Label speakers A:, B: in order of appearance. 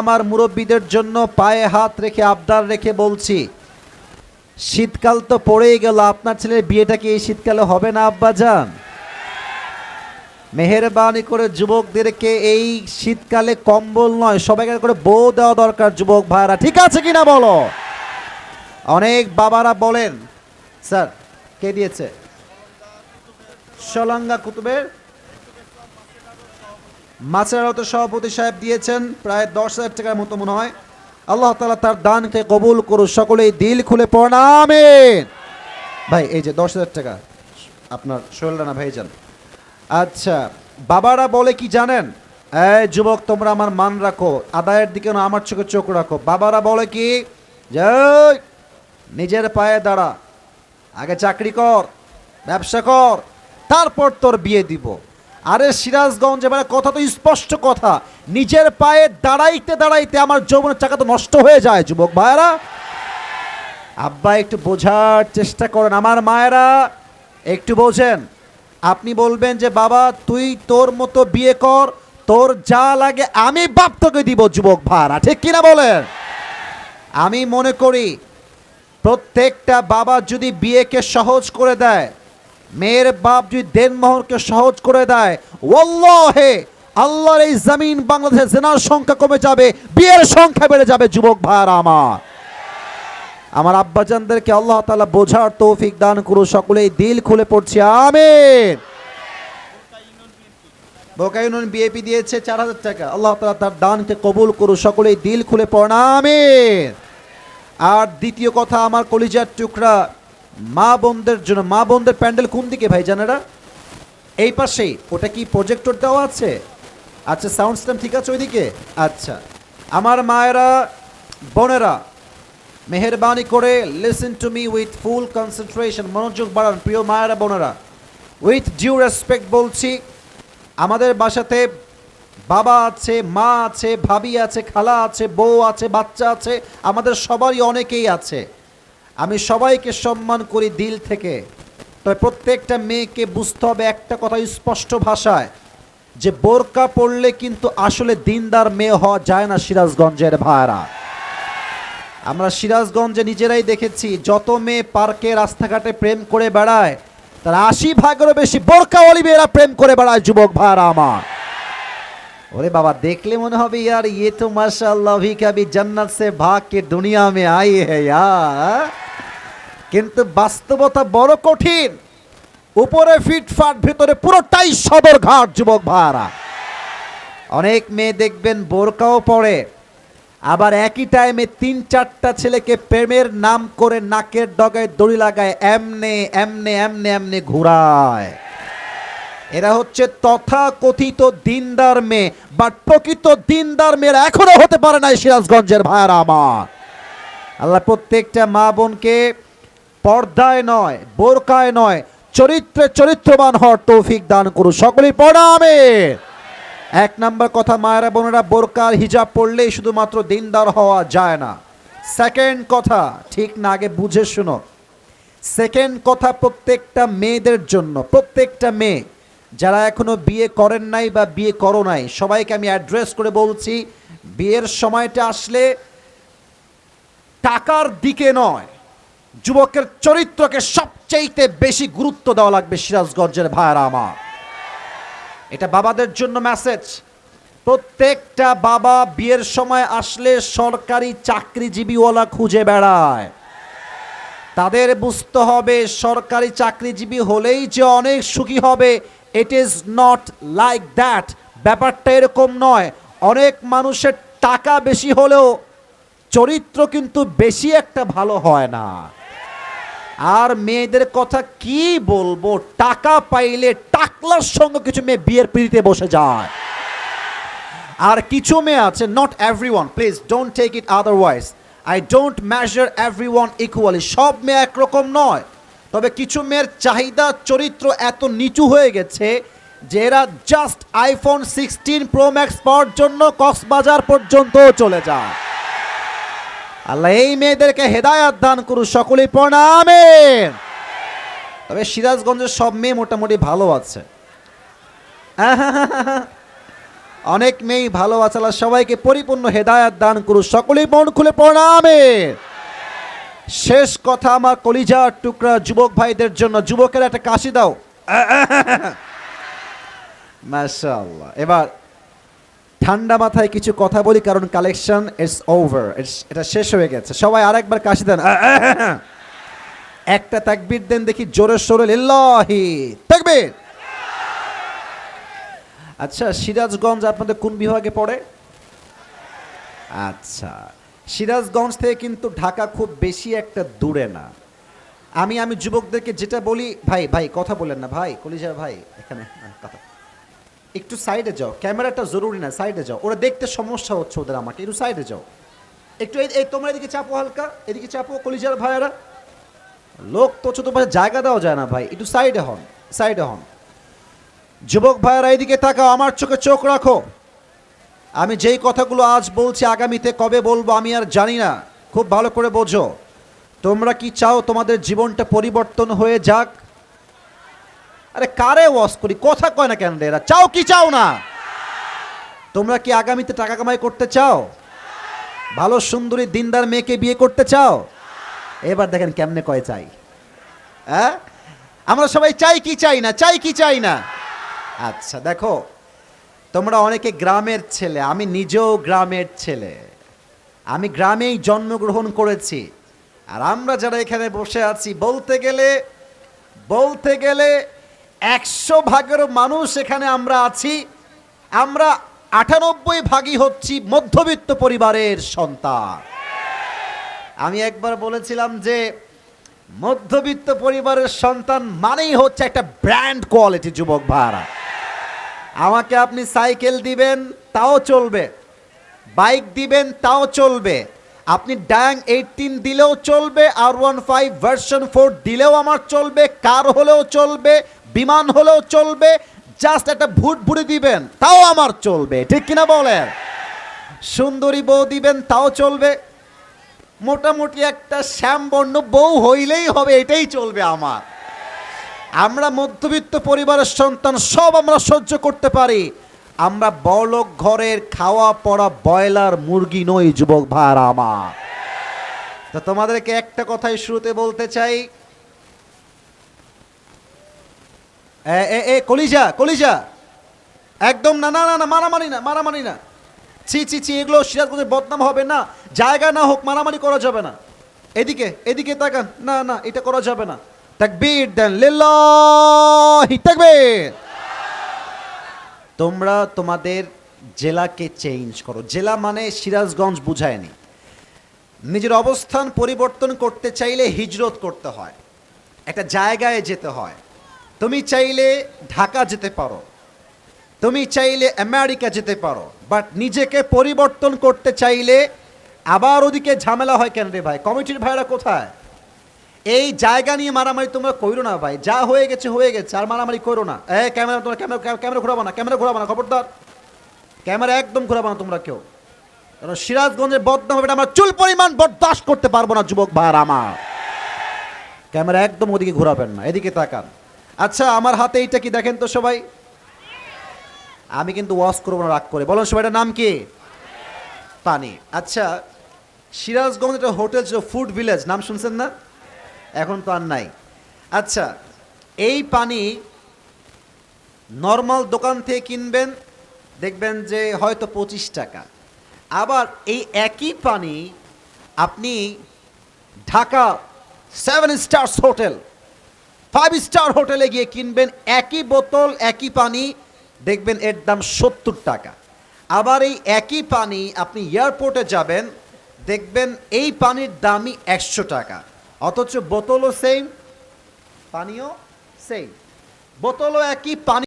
A: আমার মুরব্বীদের জন্য পায়ে হাত রেখে, আবদার রেখে বলছি, শীতকাল তো পড়েই গেল, আপনার ছেলের বিয়েটা কি এই শীতকালে হবে না, আব্বাজান? মেহেরবানি করে যুবকদেরকে এই শীতকালে কম্বল নয়, সবাইকে করে বউ দেওয়া দরকার, যুবক ভাইরা ঠিক আছে কিনা বলো? অনেক বাবারা বলেন, স্যার, কে দিয়েছে? সলাঙ্গা কুতুবের মাছের আড়ত সভাপতি সাহেব দিয়েছেন প্রায় দশ হাজার টাকার মতো মনে হয়। আল্লাহ তালা তার দানকে কবুল করু সকলেই দিল খুলে প্রণামে ভাই এই যে দশ হাজার টাকা আপনার সোহেল রানা ভাই যান আচ্ছা বাবারা বলে কি জানেন? এই যুবক তোমরা আমার মান রাখো আদায়ের দিকে না আমার চোখে চোখ রাখো। বাবারা বলে কি? যে "এই, নিজের পায়ে দাঁড়া আগে চাকরি কর ব্যবসা কর তারপর তোর বিয়ে দিব। আরে সিরাজগঞ্জ, এবারে কথা তো স্পষ্ট কথা। নিজের পায়ে দাঁড়াইতে দাঁড়াইতে আমার যৌবনের চাকা তো নষ্ট হয়ে যায়, যুবক ভাইয়েরা। আব্বা, একটু বোঝার চেষ্টা করেন। আমার মায়েরা, একটু বোঝেন। আপনি বলবেন যে, বাবা, তুই তোর মতো বিয়ে কর, তোর যা লাগে আমি বাপ তোকে দিব, যুবক ভাড়া ঠিক কিনা বলেন? আমি মনে করি, প্রত্যেকটা বাবা যদি বিয়েকে সহজ করে দেয় মেয়ের বাপ যদি দেন দেনমোহরকে সহজ করে দেয় ওল্লাহে আল্লাহর এই জমিন বাংলাদেশের জেনার সংখ্যা কমে যাবে, বিয়ের সংখ্যা বেড়ে যাবে, যুবক ভাইয়ারা আমার। আমার আব্বাজানদেরকে আল্লাহ তালা বোঝার তৌফিক দান করু সকলেই দিল খুলে পড়ছি, আমিন। বোকা ইউনিয়ন বিএপি দিয়েছে চার হাজার টাকা। আল্লাহ তাআলা তার দানকে কবুল করু সকলেই দিল খুলে প্রণামিন আর দ্বিতীয় কথা, আমার কলিজার টুকরা মা বোনদের জন্য, মা বোনদের প্যান্ডেল কোন দিকে ভাই জানেরা? এই পাশেই ওটা কি প্রজেক্টর দেওয়া আছে? আচ্ছা সাউন্ড সিস্টেম ঠিক আছে ওইদিকে? আচ্ছা আমার মায়েরা, বোনেরা, মেহরবানি করে listen to me with full concentration মনোযোগ বাড়ান, প্রিয় মায়েরা, বোনেরা। উইথ ডিউ রেসপেক্ট বলছি, আমাদের বাসাতে বাবা আছে, মা আছে, ভাবি আছে, খালা আছে, বউ আছে, বাচ্চা আছে, আমাদের সবারই অনেকেই আছে। আমি সবাইকে সম্মান করি দিল থেকে। তবে প্রত্যেকটা মেয়েকে বুঝতে হবে একটা কথা স্পষ্ট ভাষায়, যে বোরকা পড়লে কিন্তু আসলে দিনদার মেয়ে হওয়া যায় না সিরাজগঞ্জের ভাইরা। আমরা সিরাজগঞ্জে নিজেরাই দেখেছি, যত মেয়ে পার্কে, রাস্তাঘাটে প্রেম করে বেড়ায়, তার আশি ভাগেরও বেশি বোরকাওয়ালি মেয়েরা প্রেম করে বেড়ায়, যুবক ভাইরা আমার। ওরে বাবা, দেখলে মনে হবে ইয়ার ইয়ে তো মার্শাল্লাহ কবি জান্নাত সে ভাগ কে দুনিয়া মে আই হে কিন্তু বাস্তবতা বড় কঠিন। উপরে ফিটফাট ভেতরে পুরোটাই সদর ঘাট, যুবক ভাড়া অনেক মেয়ে দেখবেন বোরকাও পড়ে আবার একই টাইমে তিন চারটা ছেলেকে প্রেমের নাম করে নাকের ডগায় দড়ি লাগায় এমনে এমনে এমনে এমনে ঘুরায়। এরা হচ্ছে তথাকথিত দিনদার মেয়ে, বাট প্রকৃত দিনদার মেয়েরা এখনও হতে পারে না সিরাজগঞ্জের ভাইয়ারা আমার। আল্লাহ প্রত্যেকটা মা বোনকে পর্দায় নয়, বোরকায় নয়, চরিত্রে চরিত্রবান হওয়ার তৌফিক দান করুন। সকলেই পড়াবে এক নাম্বার কথা, মায়েরা বোনেরা বোরকার হিজাব পড়লেই শুধুমাত্র দিনদার হওয়া যায় না। সেকেন্ড কথা, ঠিক না, আগে বুঝে শুনো। সেকেন্ড কথা, প্রত্যেকটা মেয়েদের জন্য, প্রত্যেকটা মেয়ে যারা এখনও বিয়ে করেন নাই বা বিয়ে করো নাই, সবাইকে আমি অ্যাড্রেস করে বলছি, বিয়ের সময়টা আসলে টাকার দিকে নয়, যুবকের চরিত্রকে সবচাইতে বেশি গুরুত্ব দেওয়া লাগবে সিরাজগঞ্জের ভাইয়ারা আমার। এটা বাবাদের জন্য মেসেজ প্রত্যেকটা বাবা বিয়ের সময় আসলে সরকারি চাকরিজীবীওয়ালা খুঁজে বেড়ায়। তাদের বুঝতে হবে সরকারি চাকরিজীবী হলেই যে অনেক সুখী হবে it is not like that ব্যাপারটা এরকম নয়। অনেক মানুষের টাকা বেশি হলেও চরিত্র কিন্তু বেশি একটা ভালো হয় না। আর মেয়েদের কথা কি বলব? টাকা পাইলে টাকলার সঙ্গে কিছু মেয়ে বিয়ের পিড়িতে বসে যায়। আর কিছু মেয়ে আছে not everyone please don't take it otherwise I don't measure everyone equally সব মেয়ে একরকম নয়। তবে কিছু মেয়ের চাহিদা, চরিত্র এত নিচু হয়ে গেছে যে এরা just iPhone sixteen pro max পাওয়ার জন্য কক্সবাজার পর্যন্ত চলে যায়। আল্লাহ এই মেয়েদেরকে হেদায়াত দান করুন সকলেই প্রণামে তবে সিরাজগঞ্জের সব মেয়ে মোটামুটি ভালো আছে। অনেক মেয়ে ভালো আচালা সবাইকে পরিপূর্ণ হেদায়াত দান করুন সকলেই মন খুলে প্রণামে শেষ কথা আমার কলিজার টুকরা যুবক ভাইদের জন্য। যুবকের একটা কাশি দাও। মাশাআল্লাহ। এবার ঠান্ডা মাথায় কিছু কথা বলি কারণ কালেকশন ইটস ওভার ইটস এটা শেষ হয়ে গেছে। সবাই আরেকবার কাশি দেন। একটা তাকবীর দেন দেখি জোরে সোরে লিল্লাহি তাকবীর। আচ্ছা সিরাজগঞ্জ আপনাদের কোন বিভাগে পড়ে? আচ্ছা। সিরাজগঞ্জ থেকে কিন্তু ঢাকা খুব বেশি একটা দূরে না। আমি আমি যুবকদেরকে যেটা বলি, ভাই ভাই, কথা বলেন না, ভাই কলিজা ভাই, এখানে কথা। একটু সাইডে যাও, ক্যামেরাটা জরুরি না সাইডে যাও। ওরা দেখতে সমস্যা হচ্ছে ওদের আমাকে একটু সাইডে যাও। একটু এই তোমরা এদিকে চাপো হালকা, এদিকে চাপো কলিজার ভাইয়ারা। লোক তো ছোট জায়গা দেওয়া যায় না, ভাই, একটু সাইডে হন সাইডে হন। যুবক ভাইয়েরা, এদিকে তাকাও, আমার চোখে চোখ রাখো। আমি যেই কথাগুলো আজ বলছি আগামীতে কবে বলব আমি আর জানি না। খুব ভালো করে বোঝো। তোমরা কি চাও তোমাদের জীবনটা পরিবর্তন হয়ে যাক? আরে কারে ওয়াশ করি? কথা কয় না কেন এরা? চাও কি চাও না? তোমরা কি আগামীতে টাকা কামাই করতে চাও? ভালো সুন্দরী দিনদার মেয়েকে বিয়ে করতে চাও? এবার দেখেন কেমনে কয় চাই। হ্যাঁ আমরা সবাই চাই কি চাই না? চাই কি চাই না? আচ্ছা দেখো। তোমরা অনেকে গ্রামের ছেলে, আমি নিজেও গ্রামের ছেলে। আমি গ্রামেই জন্মগ্রহণ করেছি। আর আমরা যারা এখানে বসে আছি, বলতে গেলে বলতে গেলে একশো ভাগেরও মানুষ এখানে আমরা আছি। আমরা আটানব্বই ভাগই হচ্ছি মধ্যবিত্ত পরিবারের সন্তান। আমি একবার বলেছিলাম যে, মধ্যবিত্ত পরিবারের সন্তান মানেই হচ্ছে একটা ব্র্যান্ড কোয়ালিটি যুবক ভাড়া আমাকে আপনি সাইকেল দিবেন, তাও চলবে। বাইক দিবেন, তাও চলবে। আপনি ড্যাং এইটিন দিলেও চলবে, আর ওয়ান ফাইভ ভার্সন ফোর দিলেও আমার চলবে, কার হলেও চলবে, বিমান হলেও চলবে, জাস্ট একটা ভুট ভুড়ি দিবেন, তাও আমার চলবে। ঠিক কিনা বলেন? সুন্দরী বউ দিবেন, তাও চলবে। মোটামুটি একটা শ্যামবর্ণ বউ হইলেই হবে, এটাই চলবে আমার। আমরা মধ্যবিত্ত পরিবারের সন্তান, সব আমরা সহ্য করতে পারি। আমরা বড়লোক ঘরের খাওয়া পড়া ব্রয়লার, মুরগি নই, যুবক ভার আমার। তো তোমাদেরকে একটা কথাই শুরুতে বলতে চাই। এ এ, কলিজা কলিজা। একদম না না না না, মারামারি না মারামারি না। ছি ছি ছি, এগুলো সিরাজগঞ্জের বদনাম হবে না। জায়গা না হোক, মারামারি করা যাবে না। এদিকে এদিকে তাকান। না না, এটা করা যাবে না। তাকবীর দেন, লিল্লাহি তাকবীর। তোমরা তোমাদের জেলাকে চেঞ্জ করো। জেলা মানে সিরাজগঞ্জ বুঝায়নি। নিজের অবস্থান পরিবর্তন করতে চাইলে হিজরত করতে হয়। একটা জায়গায় যেতে হয়। তুমি চাইলে ঢাকা যেতে পারো। তুমি চাইলে আমেরিকা যেতে পারো। বাট নিজেকে পরিবর্তন করতে চাইলে আবার ওদিকে ঝামেলা হয় কেন রে ভাই? কমিটির ভাইরা কোথায়? এই জায়গা নিয়ে মারামারি তোমরা করো না ভাই। যা হয়ে গেছে হয়ে গেছে, আর মারামারি করো না। এ ক্যামেরা তোমরা ক্যামেরা ক্যামেরা ঘোরাবো না, ক্যামেরা ঘোরাবো না, খবরদার। ক্যামেরা একদম ঘোরাবো না তোমরা কেউ। কারণ সিরাজগঞ্জের বদনাম হবে, এটা আমরা চুল পরিমাণ বরদাস্ত করতে পারব না, যুবক ভাইয়ার আমার। ক্যামেরা একদম ওদিকে ঘোরাবেন না, এদিকে তাকান। আচ্ছা আমার হাতে এইটা কি দেখেন তো সবাই? আমি কিন্তু ওয়াশ করব না, রাগ করে। বলুন সবাই, এটার নাম কি? পানি আচ্ছা সিরাজগঞ্জ একটা হোটেল ছিল, ফুড ভিলেজ, নাম শুনছেন না? এখন তো আর নাই। আচ্ছা এই পানি নর্মাল দোকান থেকে কিনবেন, দেখবেন যে হয়তো পঁচিশ টাকা। আবার এই একই পানি আপনি Dhaka seven stars hotel, five star হোটেলে গিয়ে কিনবেন একই বোতল, একই পানি, দেখবেন এর দাম সত্তর টাকা। আবার এই একই পানি আপনি এয়ারপোর্টে যাবেন, দেখবেন এই পানির দামই একশো টাকা। অথচ বোতলও সেম পানীয় সেম বোতলও একই পানি